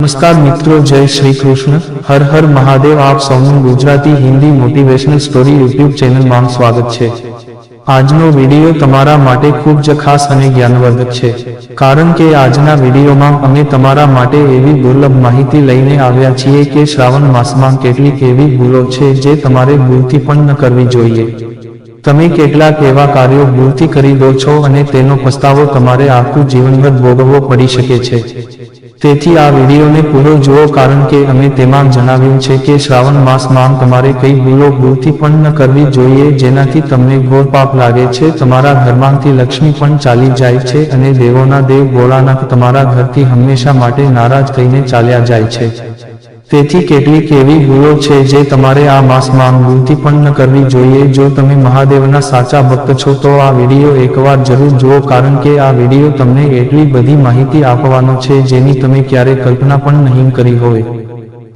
નમસ્કાર મિત્રો, જય શ્રી કૃષ્ણ. હર હર મહાદેવ, આપ સૌનું Gujarati Hindi motivational story YouTube ચેનલમાં સ્વાગત છે. આજનો વીડિયો તમારા માટે ખૂબ જ ખાસ અને જ્ઞાનવર્ધક છે. કારણ કે આજના વિડીયોમાં અમે તમારા માટે એવી દુર્લભ માહિતી લઈને આવ્યા છીએ કે શ્રાવણ માસમાં કેટલીક એવી ભૂલો છે જે તમારે ભૂલથી પણ ન કરવી જોઈએ. તમે કેટલાક એવા કાર્યો ભૂલથી કરી દો છો અને તેનો પસ્તાવો તમારે આખું જીવનભર ભોગવવો પડી શકે છે. તેથી આ વિડીયોને પૂરો જુઓ કારણ કે અમે તેમાં જણાવ્યું છે કે શ્રાવણ માસમાં તમારે કઈ ભૂલો ભૂલથી પણ ન કરવી જોઈએ જેનાથી તમને ઘોર પાપ લાગે છે. તમારા ઘરમાંથી લક્ષ્મી પણ ચાલી જાય છે અને દેવોના દેવ ભોળાનાથ તમારા ઘરથી હંમેશા માટે નારાજ થઈને ચાલ્યા જાય છે. તેથી કેટલીક એવી ભૂલો છે જે તમારે આ માસમાં ભૂલથી પણ ન કરવી જોઈએ. જો તમે મહાદેવના સાચા ભક્ત છો, તો આ વીડિયો એકવાર જરૂર જુઓ, કારણ કે આ વીડિયો તમને એટલી બધી માહિતી આપવાનો છે જેની તમે ક્યારેય કલ્પના પણ નહીં કરી હોય.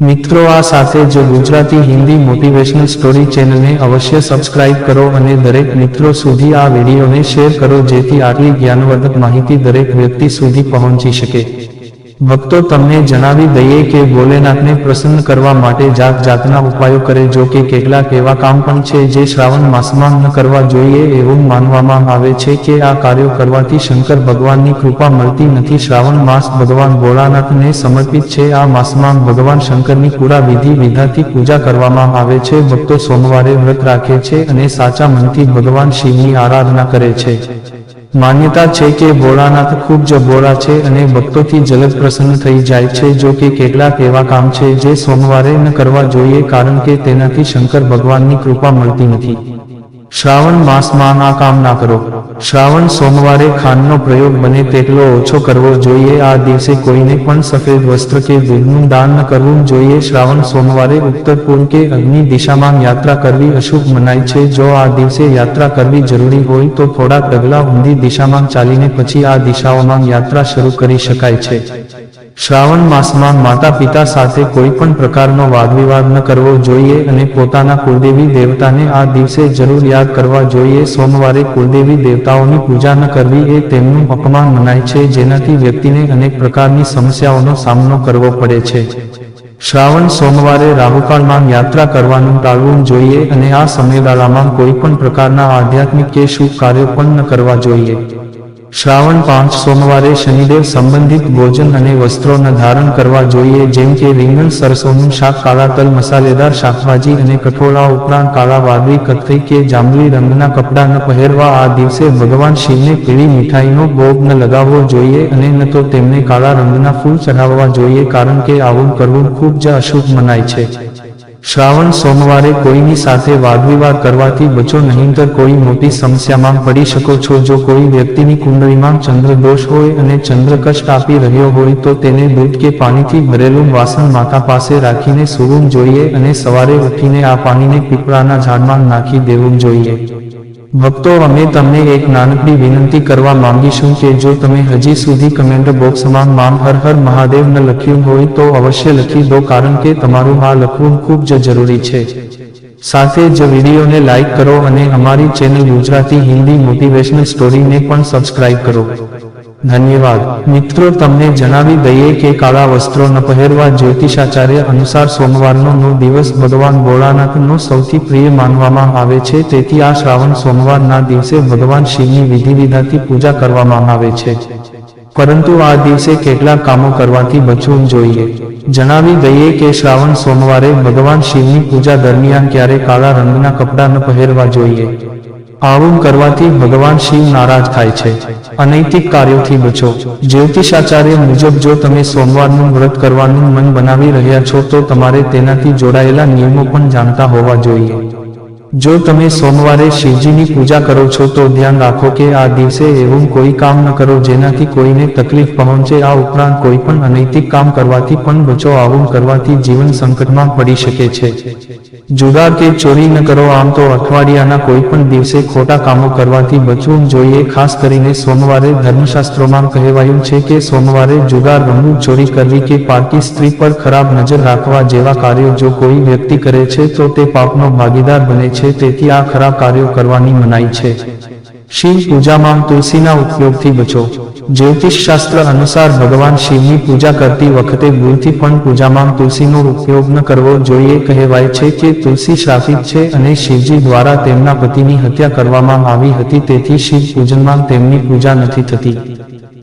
મિત્રો, આ સાથે જ ગુજરાતી હિન્દી મોટિવેશનલ સ્ટોરી ચેનલને અવશ્ય સબસ્ક્રાઇબ કરો અને દરેક મિત્રો સુધી આ વિડીયોને શેર કરો, જેથી આટલી જ્ઞાનવર્ધક માહિતી દરેક વ્યક્તિ સુધી પહોંચી શકે. ભક્તો તમને જણાવી દઈએ કે ભોલેનાથને પ્રસન્ન કરવા માટે જાત જાતના ઉપાયો કરે, જો કે કેટલાક એવા કામ પણ છે જે શ્રાવણ માસમાં ન કરવા જોઈએ એવું માનવામાં આવે છે કે આ કાર્યો કરવાથી શંકર ભગવાનની કૃપા મળતી નથી. શ્રાવણ માસ ભગવાન ભોળાનાથને સમર્પિત છે. આ માસમાં ભગવાન શંકરની પૂરા વિધિ વિધાથી પૂજા કરવામાં આવે છે. ભક્તો સોમવારે વ્રત રાખે છે અને સાચા મનથી ભગવાન શિવની આરાધના કરે છે. માન્યતા છે કે ભોળાનાથ ખૂબ જ ભોળા છે અને ભક્તોથી જલદ પ્રસન્ન થઈ જાય છે, જો કે કેટલાક એવા કામ છે જે સોમવારે ન કરવા જોઈએ, કારણ કે તેનાથી શંકર ભગવાનની કૃપા મળતી નથી. શ્રાવણ માસમાં આ કામ ના કરો. શ્રાવણ સોમવારે ખાંડનો પ્રયોગ બને તેટલો ઓછો કરવો જોઈએ. આ દિવસે કોઈને પણ સફેદ વસ્ત્ર કે દૂધનું દાન ન કરવું જોઈએ. શ્રાવણ સોમવારે ઉત્તર પૂર્વ કે અગ્નિ દિશામાં યાત્રા કરવી અશુભ મનાય છે. જો આ દિવસે યાત્રા કરવી જરૂરી હોય તો થોડાક પગલા ઊંધી દિશામાં ચાલીને પછી આ દિશાઓમાં યાત્રા શરૂ કરી શકાય છે. શ્રાવણ માસમાં માતા પિતા સાથે કોઈ પણ પ્રકારનો વાદવિવાદ ન કરવો જોઈએ અને પોતાના કુળદેવી દેવતાને આ દિવસે જરૂર યાદ કરવા જોઈએ. સોમવારે કુળદેવી દેવતાઓની પૂજા ન કરવી એ તેમનું અપમાન મનાય છે, જેનાથી વ્યક્તિને અનેક પ્રકારની સમસ્યાઓનો સામનો કરવો પડે છે. શ્રાવણ સોમવારે રાહુકાળમાં યાત્રા કરવાનું ટાળવું જોઈએ અને આ સમયગાળામાં કોઈ પણ પ્રકારના આધ્યાત્મિક કે શુભ કાર્યો પણ ન કરવા જોઈએ. શ્રાવણ પાંચ સોમવારે શનિદેવ સંબંધિત ભોજન અને વસ્ત્રોના ધારણ કરવા જોઈએ, જેમ કે રીંગણ, સરસોનું શાક, કાળા તલ, મસાલેદાર શાકભાજી અને કઠોળા ઉપરાંત કાળા વાદળી, કથ્થઈ કે જાંબલી રંગના કપડાં ન પહેરવા. આ દિવસે ભગવાન શિવને પીળી મીઠાઈનો ભોગ ન લગાવવો જોઈએ અને ન તો તેમને કાળા રંગના ફૂલ ચઢાવવા જોઈએ, કારણ કે આવું કરવું ખૂબ જ અશુભ મનાય છે. શ્રાવણ સોમવારે કોઈની સાથે વાદવિવાદ કરવાથી બચો નહીંતર કોઈ મોટી સમસ્યામાં પડી શકો છો. જો કોઈ વ્યક્તિની કુંડળીમાં ચંદ્ર દોષ હોય અને ચંદ્ર કષ્ટ આપી રહ્યો હોય તો તેને દૂધ કે પાણીથી ભરેલું વાસણ માથા પાસે રાખીને સૂવું જોઈએ અને સવારે ઉઠીને આ પાણીને પીપળાના ઝાડમાં નાખી દેવું જોઈએ. ભક્તો, અમે તમને એક નાનકડી વિનંતી કરવા માંગીશું કે જો તમે હજી સુધી કમેન્ટ બોક્સમાં મામ હર હર મહાદેવ ન લખ્યું હોય તો અવશ્ય લખી દો, કારણ કે તમારું આ લખવું ખૂબ જ જરૂરી છે. સાથે જ વિડીયોને લાઇક કરો અને અમારી ચેનલ ગુજરાતી હિન્દી મોટિવેશનલ સ્ટોરીને પણ સબસ્ક્રાઇબ કરો. ધન્યવાદ. મિત્રો, તમને જણાવી દઈએ કે કાળા વસ્ત્રો ન પહેરવા જ્યોતિષાચાર્ય અનુસાર સોમવારનો દિવસ ભગવાન ભોળાનાથનો સૌથી પ્રિય માનવામાં આવે છે. તેથી આ શ્રાવણ સોમવારના દિવસે ભગવાન શિવની વિધિ વિધાથી પૂજા કરવામાં આવે છે. પરંતુ આ દિવસે કેટલાક કામો કરવાથી બચવું જોઈએ. જણાવી દઈએ કે શ્રાવણ સોમવારે ભગવાન શિવની પૂજા દરમિયાન ક્યારે કાળા રંગના કપડાં ન પહેરવા જોઈએ. આવું કરવાથી ભગવાન શિવ નારાજ થાય છે. અનૈતિક કાર્યોથી બચો. જ્યોતિષાચાર્ય મુજબ જો તમે સોમવારનું વ્રત કરવાનું મન બનાવી રહ્યા છો તો તમારે તેનાથી જોડાયેલા નિયમો પણ જાણતા હોવા જોઈએ. જો તમે સોમવારે શિવજીની પૂજા કરો છો તો ધ્યાન રાખો કે આ દિવસે એવું કોઈ કામ ન કરો જેનાથી કોઈને તકલીફ પહોંચે. આ ઉપરાંત કોઈ પણ અનૈતિક કામ કરવાથી પણ બચો. આવું કરવાથી જીવન સંકટમાં પડી શકે છે. જુગાર કે ચોરી ન કરો, આમ તો અઠવાડિયાના કોઈ પણ દિવસે ખોટા કામો કરવાથી બચવું જોઈએ. ખાસ કરીને સોમવારે ધર્મશાસ્ત્રોમાં કહેવાયું છે કે સોમવારે જુગાર રમવું ચોરી કરવી કે પાર્ટી સ્ત્રી પર ખરાબ નજર રાખવા જેવા કાર્યો જો કોઈ વ્યક્તિ કરે છે, તો તે પાપનો ભાગીદાર બને છે. તેથી આ ખરાબ કાર્યો કરવાની મનાઈ છે. શિવ પૂજામાં તુલસીના ઉપયોગથી બચો. જ્યોતિષ શાસ્ત્ર અનુસાર ભગવાન શિવની પૂજા કરતી વખતે ભૂલથી પણ પૂજામાં તુલસીનો ઉપયોગ ન કરવો જોઈએ કહેવાય છે કે તુલસી શ્રાપિત છે અને શિવજી દ્વારા તેમના પતિની હત્યા કરવામાં આવી હતી તેથી શિવ પૂજનમાં તેમની પૂજા નથી થતી.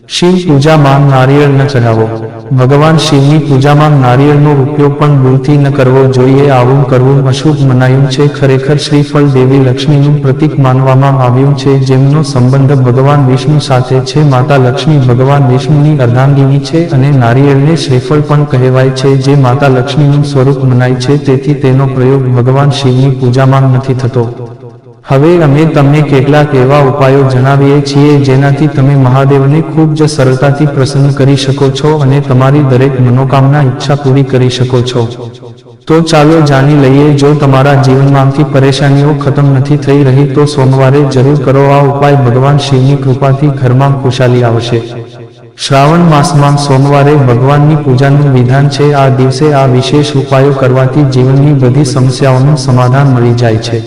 શિવ પૂજામાં નારિયેળ ન ચઢાવો. ભગવાન શિવની પૂજામાં નારિયેળનો ઉપયોગ પણ ભૂલથી ન કરવો જોઈએ. આવું કરવું અશુભ મનાયું છે. ખરેખર શ્રીફળ દેવી લક્ષ્મીનું પ્રતીક માનવામાં આવ્યું છે. જેમનો સંબંધ ભગવાન વિષ્ણુ સાથે છે. માતા લક્ષ્મી ભગવાન વિષ્ણુની અર્ધાંગીની છે અને નારિયેળને શ્રીફળ પણ કહેવાય છે, જે માતા લક્ષ્મીનું સ્વરૂપ મનાય છે. તેથી તેનો પ્રયોગ ભગવાન શિવની પૂજામાં નથી થતો. હવે અમે તમને કેટલાક એવા ઉપાયો જણાવીએ છીએ જેનાથી તમે મહાદેવને ખૂબ જ સરળતાથી પ્રસન્ન કરી શકો છો અને તમારી દરેક મનોકામના ઈચ્છા પૂરી કરી શકો છો. તો ચાલો જાણી લઈએ, જો તમારા જીવનમાંથી પરેશાનીઓ ખતમ નથી થઈ રહી, તો સોમવારે જરૂર કરો આ ઉપાય. ભગવાન શિવની કૃપાથી ઘરમાં ખુશાલી આવશે. શ્રાવણ માસમાં સોમવારે ભગવાનની પૂજાનું વિધાન છે. આ દિવસે આ વિશેષ ઉપાયો કરવાથી જીવનની બધી સમસ્યાઓનું સમાધાન મળી જાય છે.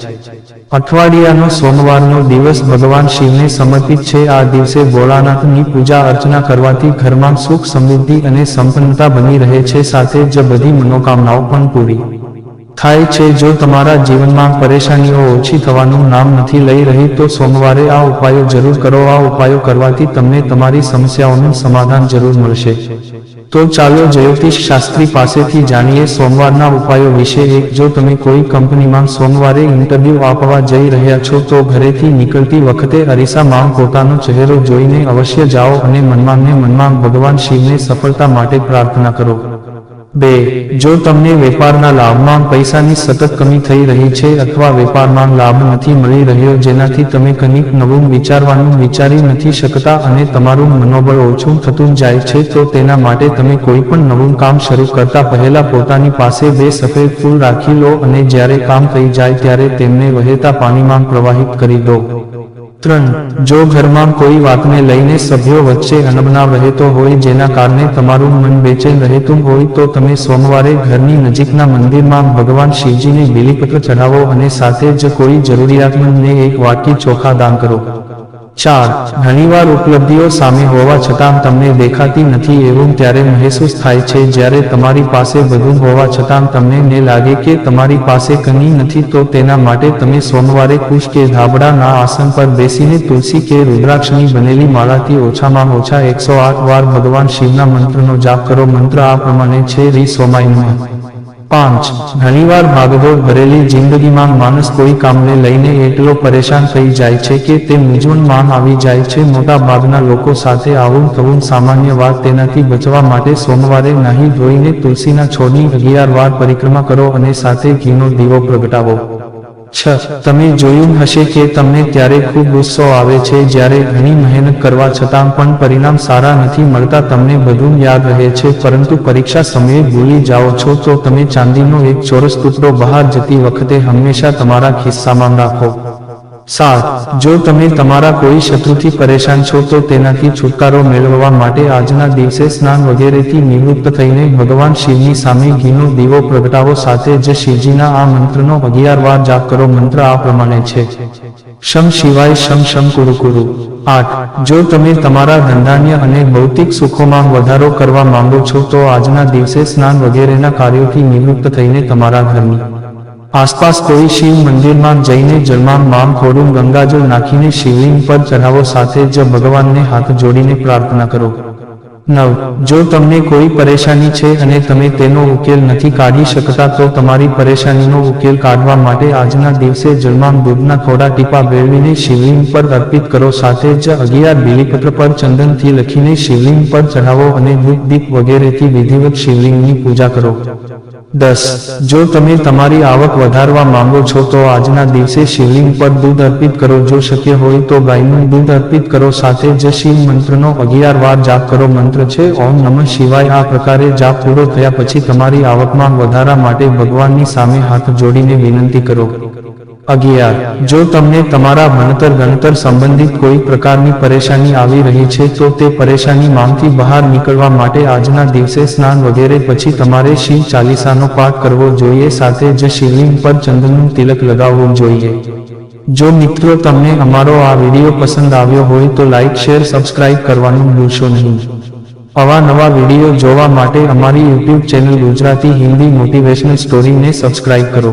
અઠવાડિયાનો સોમવારનો દિવસ ભગવાન શિવને સમર્પિત છે. આ દિવસે ભોળાનાથની પૂજા અર્ચના કરવાથી ઘરમાં સુખ સમૃદ્ધિ અને સંપન્નતા બની રહે છે. સાથે જ બધી મનોકામનાઓ પણ પૂરી. થાય છે. જો તમારા જીવનમાં પરેશાનીઓ ઓછી થવાનું નામ નથી લઈ રહી, તો સોમવારે આ ઉપાયો જરૂર કરો. આ ઉપાયો કરવાથી તમને તમારી સમસ્યાઓનું સમાધાન જરૂર મળશે. તો ચાલો જ્યોતિષ શાસ્ત્રી પાસેથી જાણીએ સોમવારના ઉપાયો વિશે એક. જો તમે કોઈ કંપનીમાં સોમવારે ઇન્ટરવ્યૂ આપવા જઈ રહ્યા છો, તો ઘરેથી નીકળતી વખતે અરીસામાં પોતાનો ચહેરો જોઈને અવશ્ય જાઓ અને મનમાં ને મનમાં ભગવાન શિવને સફળતા માટે પ્રાર્થના કરો. બે, જો તમને વેપારના લાભમાં પૈસાની સતત કમી થઈ રહી છે અથવા વેપારમાં લાભ નથી મળી રહ્યો જેનાથી તમે કંઈક નવું વિચારવાનું વિચારી નથી શકતા અને તમારું મનોબળ ઓછું થતું જાય છે, તો તેના માટે તમે કોઈ પણ નવું કામ શરૂ કરતા પહેલા પોતાની પાસે બે સફેદ ફૂલ રાખી લો અને જ્યારે કામ થઈ જાય ત્યારે તેમને વહેતા પાણીમાં પ્રવાહિત કરી દો. ત્રણ જો ઘરમાં કોઈ વાતને લઈને સભ્યો વચ્ચે અનબનાવ રહેતો હોય જેના કારણે તમારું મન બેચેન રહેતું હોય તો તમે સોમવારે ઘરની નજીકના મંદિરમાં ભગવાન શિવજીને બિલીપત્ર ચઢાવો અને સાથે જ કોઈ જરૂરિયાતમંદને એક વાટકી ચોખા દાન કરો. ચાર, ઘણીવાર ઉપલબ્ધિઓ સામે હોવા છતાં તમને દેખાતી નથી એવું ત્યારે મહેસૂસ થાય છે જ્યારે તમારી પાસે બધું હોવા છતાં તમને ને લાગે કે તમારી પાસે કંઈ નથી તો તેના માટે તમે સોમવારે કુશ કે ધાબડાના આસન પર બેસીને તુલસી કે રુદ્રાક્ષની બનેલી માળાથી ઓછામાં ઓછા એકસો આઠ વાર ભગવાન શિવના મંત્રનો જાપ કરો. મંત્ર આ પ્રમાણે છે, રી સોમાઈનું પાંચ. ઘણીવાર ભાગદોડ ભરેલી જિંદગીમાં માણસ કોઈ કામને લઈને એટલો પરેશાન થઈ જાય છે કે તે મૂંઝવણમાં આવી જાય છે. મોટા ભાગના લોકો સાથે આવું થવું સામાન્ય વાત તેનાથી બચવા માટે સોમવારે નાહી ધોઈને તુલસીના છોડની અગિયાર વાર પરિક્રમા કરો અને સાથે ઘીનો દીવો પ્રગટાવો. છ, તમે જોયું હશે કે તમને ત્યારે ખૂબ ગુસ્સો આવે છે જ્યારે ઘણી મહેનત કરવા છતાં પણ પરિણામ સારા નથી મળતા. તમને બધું યાદ રહે છે, પરંતુ પરીક્ષા સમયે ભૂલી જાઓ છો તો તમે ચાંદીનો એક ચોરસ ટુકડો બહાર જતી વખતે હંમેશા તમારા ખિસ્સામાં રાખો. સાત, જો તમે તમારા કોઈ શત્રુથી પરેશાન છો તો તેનાથી છુટકારો મેળવવા માટે આજના દિવસે સ્નાન વગેરેથી નિવૃત્ત થઈને ભગવાન શિવની સામે ઘીનો દીવો પ્રગટાવો સાથે જ શિવજીના આ મંત્રનો અગિયાર વાર જાપ કરો. મંત્ર આ પ્રમાણે છે. શમ શિવાય શમ શમ કુરુ કુરુ. આઠ, જો તમે તમારા ધંધાન્ય અને ભૌતિક સુખોમાં વધારો કરવા માંગો છો તો આજના દિવસે સ્નાન વગેરેના કાર્યોથી નિવૃત્ત થઈને તમારા ઘરની આસપાસ કોઈ શિવ મંદિરમાં જઈને જલમાં મામ થોડું ગંગાજળ નાખીને શિવલિંગ પર ચઢાવો સાથે જ ભગવાનને હાથ જોડીને પ્રાર્થના કરો. નવ, જો તમને કોઈ પરેશાની છે અને તમે તેનો ઉકેલ નથી કાઢી શકતા તો તમારી પરેશાનીનો ઉકેલ કાઢવા માટે આજના દિવસે જળમાં દૂધના થોડા ટીપા વેળવીને શિવલિંગ પર અર્પિત કરો સાથે જ અગિયાર બીલીપત્ર પર ચંદનથી લખીને શિવલિંગ પર ચઢાવો અને દૂધ દીપ વગેરેથી વિધિવત શિવલિંગની પૂજા કરો. દસ. જો તમે તમારી આવક વધારવા માંગો છો તો આજના દિવસે શિવલિંગ પર દૂધ અર્પિત કરો. જો શક્ય હોય તો ગાયનું દૂધ અર્પિત કરો. સાથે જ શિવ મંત્રનો અગિયાર વાર જાપ કરો. મંત્ર છે, ઓમ નમઃ શિવાય. આ પ્રકારે જાપ પૂરો થયા પછી તમારી આવકમાં વધારા માટે ભગવાનની સામે હાથ જોડીને વિનંતી કરો. અગિયાર, જો તમને તમારા ભણતર ગણતર સંબંધિત કોઈ પ્રકારની પરેશાની આવી રહી છે, તો તે પરેશાની માંથી બહાર નીકળવા માટે આજના દિવસે સ્નાન વગેરે પછી તમારે શિવ ચાલીસાનો પાઠ કરવો જોઈએ, સાથે જ શિવલિંગ પર ચંદનનું તિલક લગાવવું જોઈએ. જો મિત્રો તમને અમારો આ વીડિયો પસંદ આવ્યો હોય, તો લાઇક શેર, સબસ્ક્રાઇબ કરવાનું ભૂલશો નહીં. આવા નવા વીડિયો જોવા માટે અમારી YouTube channel Gujarati Hindi motivational સ્ટોરીને subscribe કરો.